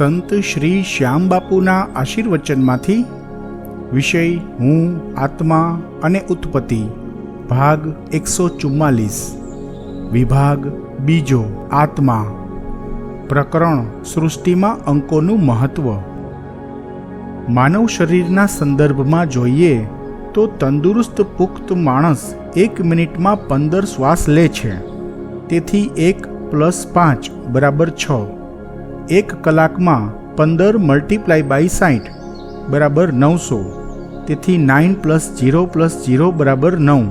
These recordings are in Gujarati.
સંત શ્રી શ્યામબાપુના આશીર્વચનમાંથી વિષય હું, આત્મા અને ઉત્પત્તિ, ભાગ એકસો ચુમ્માલીસ, વિભાગ બીજો, આત્મા, પ્રકરણ સૃષ્ટિમાં અંકોનું મહત્વ. માનવ શરીરના સંદર્ભમાં જોઈએ તો તંદુરસ્ત પુખ્ત માણસ એક મિનિટમાં પંદર શ્વાસ લે છે. તેથી એક પ્લસ પાંચ બરાબર છ. એક કલાકમાં પંદર મલ્ટીપ્લાય બાય સાઠ બરાબર નવસો. તેથી nine plus zero plus zero બરાબર નવ.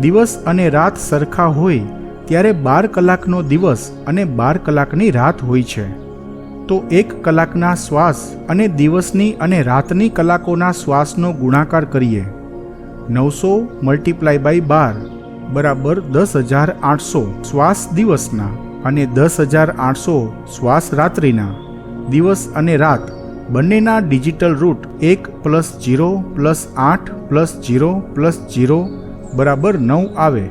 દિવસ અને રાત સરખા હોય ત્યારે બાર કલાકનો દિવસ અને બાર કલાકની રાત હોય છે. તો એક કલાકના શ્વાસ અને દિવસની અને રાતની કલાકોના શ્વાસનો ગુણાકાર કરીએ. નવસો મલ્ટીપ્લાય બાય બાર બરાબર દસ હજાર આઠસો. શ્વાસ દિવસના. અને દસ હજાર આઠસો શ્વાસ રાત્રિના દિવસ અને રાત બંનેના ડિજિટલ રૂટ એક પ્લસ જીરો પ્લસ આઠ plus zero plus zero plus નવ આવે.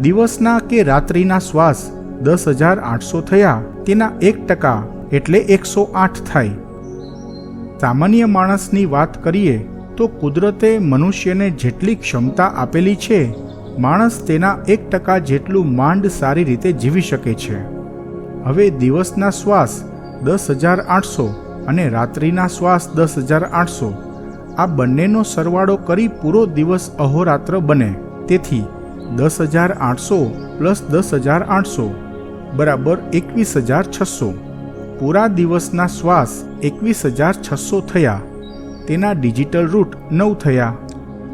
દિવસના કે રાત્રિના શ્વાસ દસ હજાર આઠસો થયા તેના એક ટકા એટલે એકસો આઠ થાય. સામાન્ય માણસની વાત કરીએ તો કુદરતે મનુષ્યને જેટલી ક્ષમતા આપેલી છે માણસ તેના એક ટકા જેટલું માંડ સારી રીતે જીવી શકે છે. હવે દિવસના શ્વાસ દસ હજાર આઠસો અને રાત્રિના શ્વાસ દસ હજાર આઠસો. આ બંનેનો સરવાળો કરી પૂરો દિવસ અહોરાત્ર બને. તેથી દસ હજાર આઠસો પ્લસ દસ હજાર આઠસો બરાબર એકવીસ હજાર છસો. પૂરા દિવસના શ્વાસ એકવીસ હજાર છસો થયા. તેના ડિજિટલ રૂટ નવ થયા.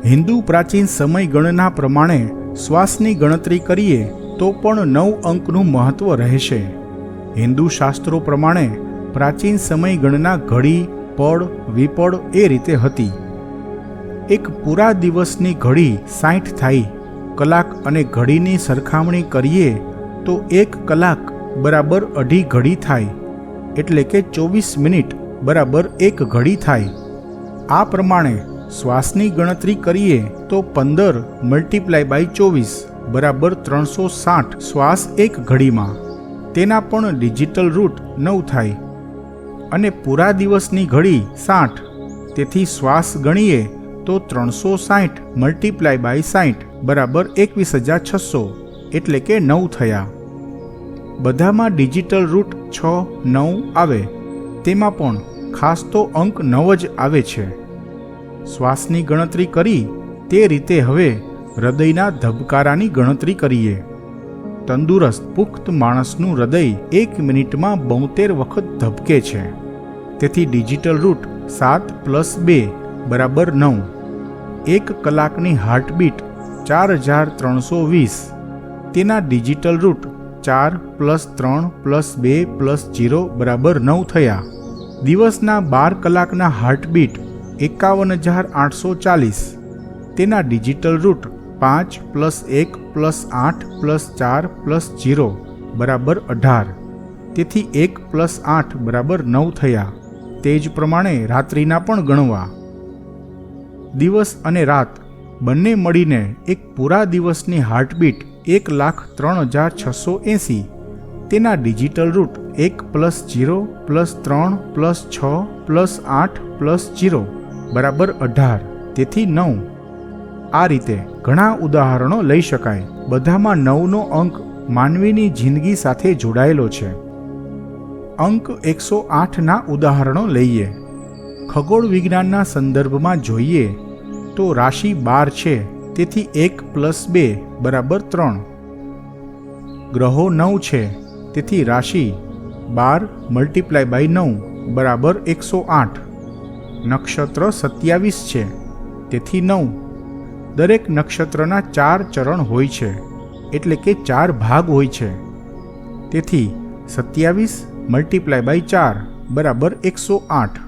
હિન્દુ પ્રાચીન સમયગણના પ્રમાણે શ્વાસની ગણતરી કરીએ તો પણ નવ અંકનું મહત્વ રહેશે. હિન્દુ શાસ્ત્રો પ્રમાણે પ્રાચીન સમયગણના ઘડી પળ વિપળ એ રીતે હતી. એક પૂરા દિવસની ઘડી સાઠ થાય, કલાક અને ઘડીની સરખામણી કરીએ તો એક કલાક બરાબર અઢી ઘડી થાય, એટલે કે ચોવીસ મિનિટ બરાબર એક ઘડી થાય. આ પ્રમાણે શ્વાસની ગણતરી કરીએ તો પંદર મલ્ટીપ્લાય બાય ચોવીસ બરાબર ત્રણસો સાઠ શ્વાસ એક ઘડીમાં. તેના પણ ડિજિટલ રૂટ નવ થાય. અને પૂરા દિવસની ઘડી સાઠ. તેથી શ્વાસ ગણીએ તો ત્રણસો સાઠ મલ્ટીપ્લાય બાય સાઠ બરાબર એકવીસ હજાર છસો એટલે કે નવ થયા. બધામાં ડિજિટલ રૂટ છ નવ આવે. તેમાં પણ ખાસ તો અંક નવ જ આવે છે. શ્વાસની ગણતરી કરી તે રીતે હવે હૃદયના ધબકારાની ગણતરી કરીએ. તંદુરસ્ત, પુખ્ત માણસનું હૃદય એક મિનિટમાં બોતેર વખત ધબકે છે. તેથી ડિજિટલ રૂટ સાત પ્લસ બે બરાબર નવ. એક કલાકની હાર્ટબીટ ચાર હજાર ત્રણસો વીસ. તેના ડિજિટલ રૂટ ચાર પ્લસ ત્રણ પ્લસ બે પ્લસ જીરો બરાબર નવ થયા. દિવસના બાર કલાકના હાર્ટબીટ એકાવન હજાર આઠસો ચાલીસ. તેના ડિજિટલ રૂટ પાંચ પ્લસ એક પ્લસ આઠ પ્લસ ચાર પ્લસ જીરો બરાબર અઢાર. તેથી એક પ્લસ આઠ બરાબર નવ થયા. તે જ પ્રમાણે રાત્રિના પણ ગણવા. દિવસ અને રાત બંને મળીને એક પૂરા દિવસની હાર્ટબીટ એક લાખ ત્રણ હજાર છસો એંસી. તેના ડિજિટલ રૂટ એક પ્લસ જીરો પ્લસ ત્રણ પ્લસ છ પ્લસ આઠ પ્લસ જીરો બરાબર અઢાર. તેથી નવ. આ રીતે ઘણા ઉદાહરણો લઈ શકાય. બધામાં નવનો અંક માનવીની જિંદગી સાથે જોડાયેલો છે. અંક એકસો આઠના ઉદાહરણો લઈએ. ખગોળ વિજ્ઞાનના સંદર્ભમાં જોઈએ તો રાશિ બાર છે, તેથી એક પ્લસ બે બરાબર ત્રણ. ગ્રહો નવ છે, તેથી રાશિ બાર મલ્ટીપ્લાય બાય નવ બરાબર એકસો આઠ. નક્ષત્ર સત્યાવીસ છે, તેથી નવ. દરેક નક્ષત્રના ચાર ચરણ હોય છે, એટલે કે ચાર ભાગ હોય છે. તેથી સત્યાવીસ મલ્ટીપ્લાય બાય ચાર બરાબર એકસો આઠ.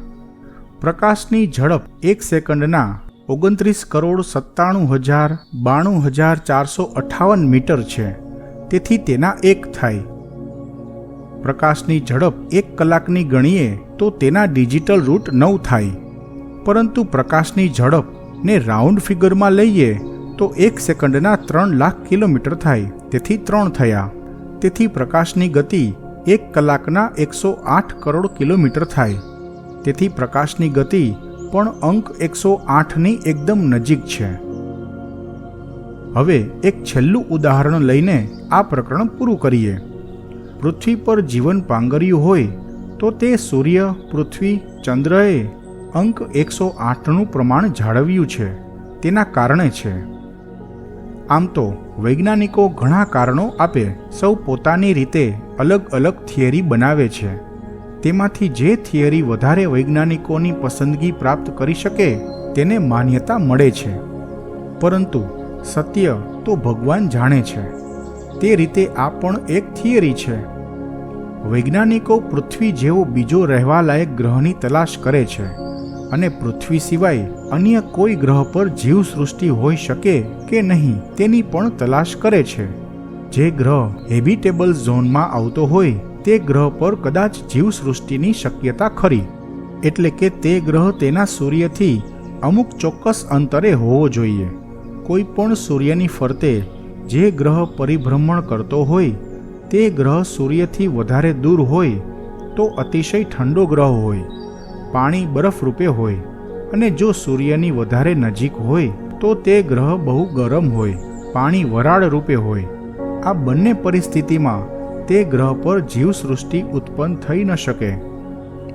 પ્રકાશની ઝડપ એક સેકન્ડના ઓગણત્રીસ કરોડ સત્તાણું હજાર બાણું હજાર ચારસો અઠ્ઠાવન મીટર છે, તેથી તેના એક થાય. પ્રકાશની ઝડપ એક કલાકની ગણીએ તો તેના ડિજિટલ રૂટ નવ થાય. પરંતુ પ્રકાશની ઝડપને રાઉન્ડ ફિગરમાં લઈએ તો એક સેકન્ડના ત્રણ લાખ કિલોમીટર થાય. તેથી ત્રણ થયા. તેથી પ્રકાશની ગતિ એક કલાકના એકસો આઠ કરોડ કિલોમીટર થાય. તેથી પ્રકાશની ગતિ પણ અંક એકસો આઠની એકદમ નજીક છે. હવે એક છેલ્લું ઉદાહરણ લઈને આ પ્રકરણ પૂરું કરીએ. પૃથ્વી પર જીવન પાંગર્યું હોય તો તે સૂર્ય, પૃથ્વી, ચંદ્રએ અંક એકસો આઠનું પ્રમાણ જાળવ્યું છે. તેના કારણે છે. આમ તો વૈજ્ઞાનિકો ઘણા કારણો આપે સૌ પોતાની રીતે અલગ અલગ થિયરી બનાવે છે. તેમાંથી જે થિયરી વધારે વૈજ્ઞાનિકોની પસંદગી પ્રાપ્ત કરી શકે તેને માન્યતા મળે છે. પરંતુ સત્ય તો ભગવાન જાણે છે. તે રીતે આ પણ એક થિયરી છે. વૈજ્ઞાનિકો પૃથ્વી જેવો બીજો રહેવાલાયક ગ્રહની તલાશ કરે છે. અને પૃથ્વી સિવાય અન્ય કોઈ ગ્રહ પર જીવસૃષ્ટિ હોઈ શકે કે નહીં, તેની પણ તલાશ કરે છે. જે ગ્રહ હેબિટેબલ ઝોનમાં આવતો હોય, તે ગ્રહ પર કદાચ જીવસૃષ્ટિની શક્યતા ખરી. એટલે કે તે ગ્રહ તેના સૂર્યથી અમુક ચોક્કસ અંતરે હોવો જોઈએ. કોઈ પણ સૂર્યની ફરતે જે ગ્રહ પરિભ્રમણ કરતો હોય, તે ગ્રહ સૂર્યથી વધારે દૂર હોય, તો અતિશય ઠંડો ગ્રહ હોય. પાણી બરફ રૂપે હોય અને જો સૂર્યની વધારે નજીક હોય, તો તે ગ્રહ બહુ ગરમ હોય, પાણી વરાળ રૂપે હોય. આ બંને પરિસ્થિતિમાં તે ગ્રહ પર જીવસૃષ્ટિ ઉત્પન્ન થઈ ન શકે.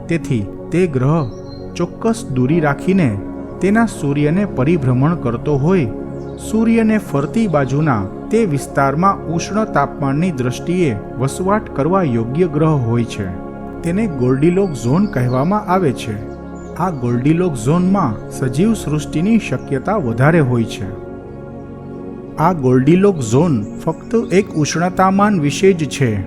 તેથી તે ગ્રહ ચોક્કસ દૂરી રાખીને તેના સૂર્યને પરિભ્રમણ કરતો હોય, સૂર્યને ફરતી બાજુના તે વિસ્તારમાં ઉષ્ણ તાપમાનની દ્રષ્ટિએ વસવાટ કરવા યોગ્ય ગ્રહ હોય છે. તેને ગોલ્ડીલોક ઝોન કહેવામાં આવે છે. આ ગોલ્ડીલોક ઝોનમાં સજીવ સૃષ્ટિની શક્યતા વધારે હોય છે. આ ગોલ્ડીલોક ઝોન ફક્ત એક ઉષ્ણતામાન વિશે જ છે.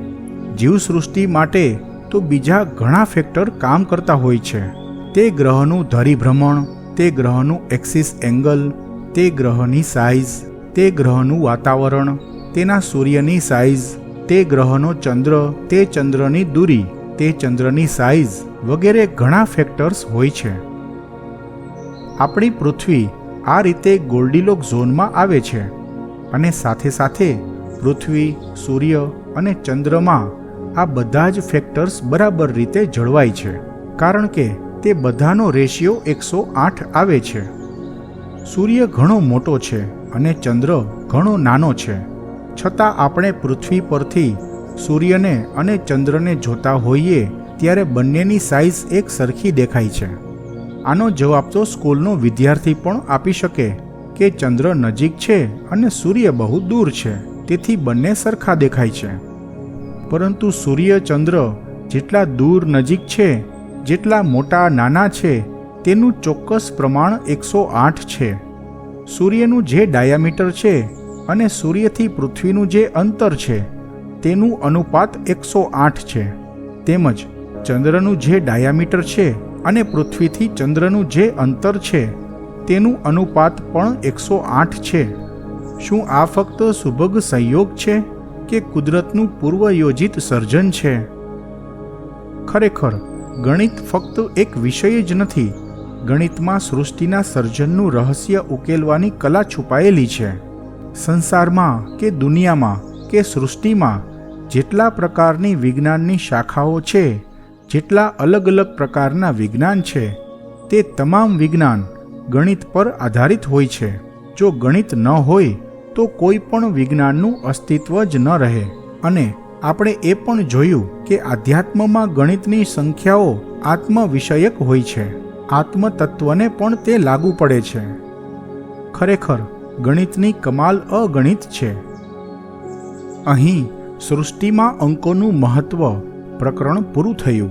જીવસૃષ્ટિ માટે તો બીજા ઘણા ફેક્ટર કામ કરતા હોય છે. તે ગ્રહનું ધરીભ્રમણ, તે ગ્રહનું એક્સિસ એંગલ, તે ગ્રહની સાઇઝ, તે ગ્રહનું વાતાવરણ, તેના સૂર્યની સાઇઝ, તે ગ્રહનો ચંદ્ર, તે ચંદ્રની દૂરી તે ચંદ્રની સાઇઝ વગેરે ઘણા ફેક્ટર્સ હોય છે. આપણી પૃથ્વી આ રીતે ગોલ્ડીલોક ઝોનમાં આવે છે અને સાથે સાથે પૃથ્વી, સૂર્ય અને ચંદ્રમાં આ બધા જ ફેક્ટર્સ બરાબર રીતે જળવાય છે, કારણ કે તે બધાનો રેશિયો એકસો આઠ આવે છે. સૂર્ય ઘણો મોટો છે અને ચંદ્ર ઘણો નાનો છે. છતાં આપણે પૃથ્વી પરથી સૂર્યને અને ચંદ્રને જોતા હોઈએ ત્યારે બંનેની સાઇઝ એક સરખી દેખાય છે. આનો જવાબ તો સ્કૂલનો વિદ્યાર્થી પણ આપી શકે કે ચંદ્ર નજીક છે અને સૂર્ય બહુ દૂર છે, તેથી બંને સરખા દેખાય છે. પરંતુ સૂર્ય ચંદ્ર જેટલા દૂર નજીક છે, જેટલા મોટા નાના છે, તેનું ચોક્કસ પ્રમાણ એકસો આઠ છે. સૂર્યનું જે ડાયામીટર છે અને સૂર્યથી પૃથ્વીનું જે અંતર છે તેનું અનુપાત એકસો આઠ છે. તેમજ ચંદ્રનું જે ડાયામીટર છે અને પૃથ્વીથી ચંદ્રનું જે અંતર છે, તેનું અનુપાત પણ એકસો આઠ છે. શું આ ફક્ત સુભગ સંયોગ છે કે કુદરતનું પૂર્વયોજિત સર્જન છે? ખરેખર, ગણિત ફક્ત એક વિષય જ નથી, ગણિતમાં સૃષ્ટિના સર્જનનું રહસ્ય ઉકેલવાની કલા છુપાયેલી છે. સંસારમાં કે દુનિયામાં કે સૃષ્ટિમાં જેટલા પ્રકારની વિજ્ઞાનની શાખાઓ છે, જેટલા અલગ અલગ પ્રકારના વિજ્ઞાન છે, તે તમામ વિજ્ઞાન ગણિત પર આધારિત હોય છે. જો ગણિત ન હોય, તો કોઈ પણ વિજ્ઞાનનું અસ્તિત્વ જ ન રહે. અને આપણે એ પણ જોયું કે આધ્યાત્મમાં ગણિતની સંખ્યાઓ આત્મ વિષયક હોય છે. આત્મતત્વને પણ તે લાગુ પડે છે. ખરેખર, ગણિતની કમાલ અગણિત છે. અહીં સૃષ્ટિમાં અંકોનું મહત્વ પ્રકરણ પૂરું થયું.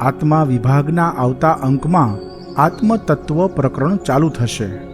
આત્મા વિભાગના આવતા અંકમાં આત્મતત્વ પ્રકરણ ચાલુ થશે.